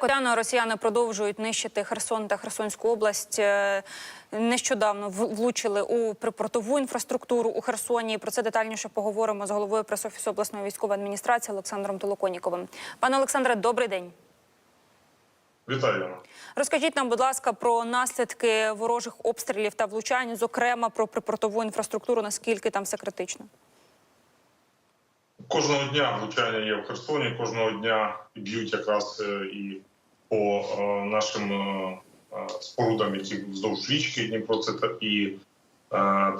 Котяно росіяни продовжують нищити Херсон та Херсонську область. Е, Нещодавно влучили у припортову інфраструктуру у Херсоні. Про це детальніше поговоримо з головою пресофісу обласної військової адміністрації Олександром Толоконіковим. Пане Олександре, добрий день. Вітаю. Розкажіть нам, будь ласка, про наслідки ворожих обстрілів та влучань, зокрема про припортову інфраструктуру. Наскільки там все критично? Кожного дня влучання є в Херсоні. Кожного дня б'ють якраз е, і по е, нашим е, е, спорудам, які вздовж річки Дніпро. Це і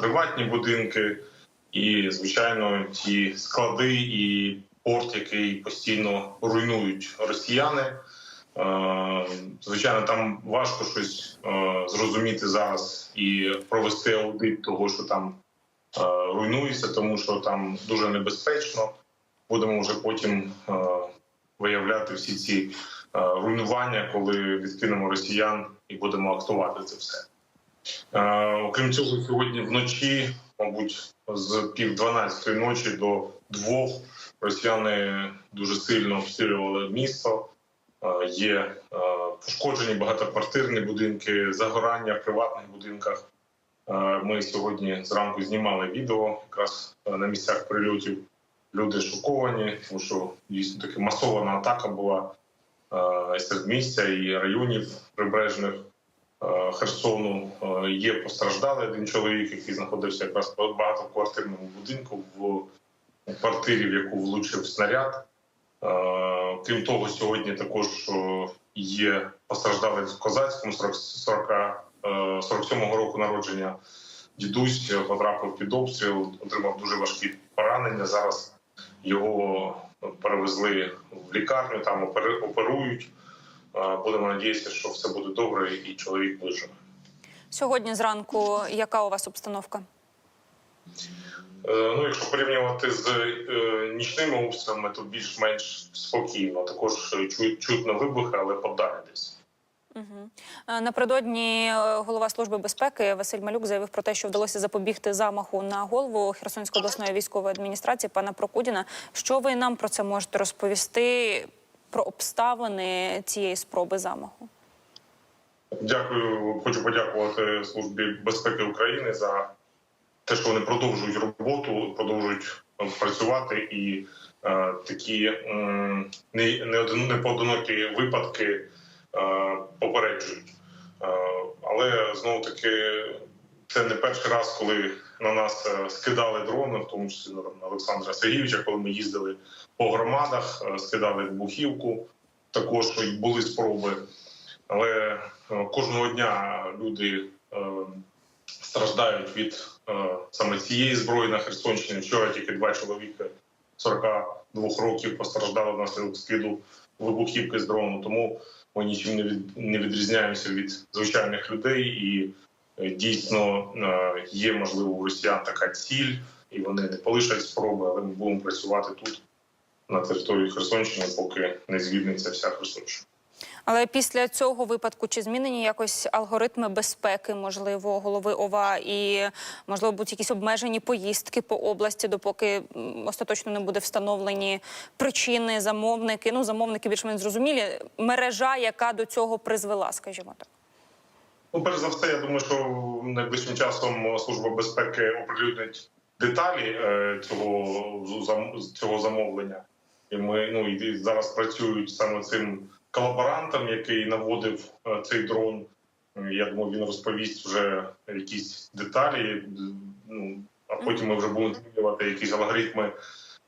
приватні будинки, і звичайно ті склади і порт, який постійно руйнують росіяни. Звичайно, там важко щось зрозуміти зараз і провести аудит того, що там руйнується, тому що там дуже небезпечно. Будемо вже потім виявляти всі ці руйнування, коли відкинемо росіян і будемо актувати це все. Е, окрім цього, сьогодні вночі, мабуть, з пів дванадцятої ночі до двох росіяни дуже сильно обстрілювали місто. Е, є е, пошкоджені багатоквартирні будинки, загорання в приватних будинках. Е, Ми сьогодні зранку знімали відео якраз е, на місцях прильотів. Люди шоковані, тому що дійсно таки масована атака була е, серед місця і районів прибережних е, Херсону. Е, Є постраждалий один чоловік, який знаходився якраз в багатоквартирному будинку в квартирі, в яку влучив снаряд. Е, Крім того, сьогодні також е, є постраждалий в Козацькому 40, 40, е, 47-го року народження. Дідусь потрапив під обстріл, отримав дуже важкі поранення. Зараз його перевезли в лікарню, там оперують. Будемо надіятися, що все буде добре, і чоловік виживе. Сьогодні зранку яка у вас обстановка? Е, Ну, якщо порівнювати з е, нічними обстрілами, то більш-менш спокійно. Також чу- чутно вибухи, але подалі десь. Угу. Напередодні е, голова служби безпеки Василь Малюк заявив про те, що вдалося запобігти замаху на голову Херсонської обласної військової адміністрації пана Прокудіна. Що ви нам про це можете розповісти про обставини цієї спроби замаху? Дякую. Хочу подякувати службі безпеки України за те, що вони продовжують роботу, продовжують е, працювати і е, такі м, не, не, поодинокі випадки е, попереджують. Е, але знову таки це не перший раз, коли на нас е, скидали дрони, в тому числі на Олександра Сергійовича, коли ми їздили по громадах, е, скидали вибухівку. Також були спроби. Але е, кожного дня люди е, страждають від е, саме цієї зброї на Херсонщині. Вчора тільки два чоловіки 42 років постраждали внаслідок скиду вибухівки з дрону. Тому ми нічим не від не відрізняємося від звичайних людей, і е, дійсно е, є можливо у росіян така ціль, і вони не полишать спроби, але ми будемо працювати тут на території Херсонщини, поки не звільниться вся Херсонщина. Але після цього випадку чи змінені якось алгоритми безпеки, можливо, голови ОВА і можливо будуть якісь обмежені поїздки по області, допоки остаточно не буде встановлені причини, замовники. Ну, замовники більш-менш зрозумілі. Мережа, яка до цього призвела, скажімо так. Ну, перш за все, я думаю, що найближчим часом служба безпеки оприлюднить деталі е, цього цього замовлення. І ми ну і зараз працюють саме цим колаборантом, який наводив е, цей дрон. Е, Я думаю, він розповість вже якісь деталі. Ну а потім ми вже будемо змінювати якісь алгоритми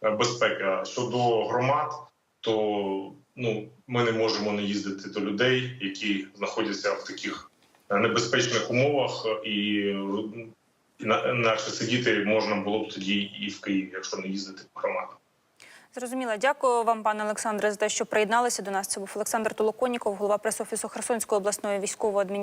е, безпеки. А щодо громад, то ну ми не можемо не їздити до людей, які знаходяться в таких небезпечних умовах, і іна- інакше сидіти можна було б тоді і в Києві, якщо не їздити по громадам. Зрозуміло. Дякую вам, пане Олександре, за те, що приєдналися до нас. Це був Олександр Толоконіков, голова прес-офісу Херсонської обласної військової адміністрації.